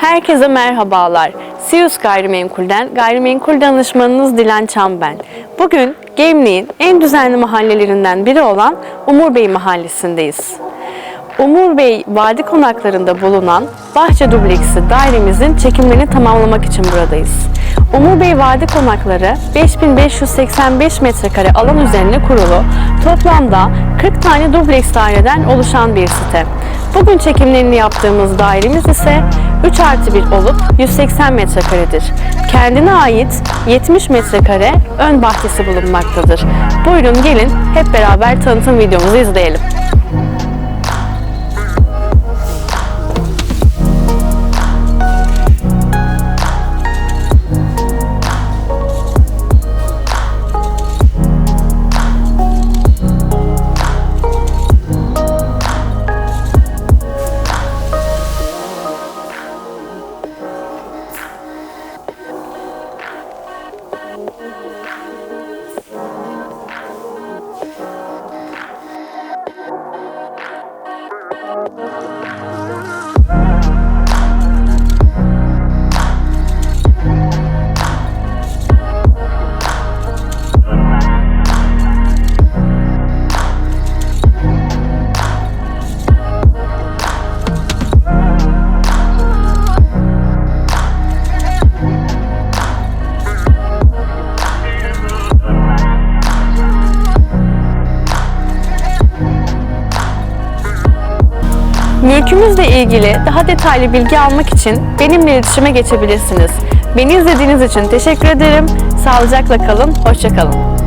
Herkese merhabalar. Sirius Gayrimenkul'den gayrimenkul danışmanınız Dilan Çam ben. Bugün Gemliğin en düzenli mahallelerinden biri olan Umur Bey mahallesindeyiz. Umur Bey Vadi Konakları'nda bulunan Bahçe Dubleksi dairemizin çekimlerini tamamlamak için buradayız. Umur Bey Vadi Konakları 5585 metrekare alan üzerine kurulu toplamda 40 tane dubleks daireden oluşan bir site. Bugün çekimlerini yaptığımız dairemiz ise 3 artı 1 olup 180 metrekaredir. Kendine ait 70 metrekare ön bahçesi bulunmaktadır. Buyurun gelin hep beraber tanıtım videomuzu izleyelim. Mülkümüzle ilgili daha detaylı bilgi almak için benimle iletişime geçebilirsiniz. Beni izlediğiniz için teşekkür ederim. Sağlıcakla kalın, hoşça kalın.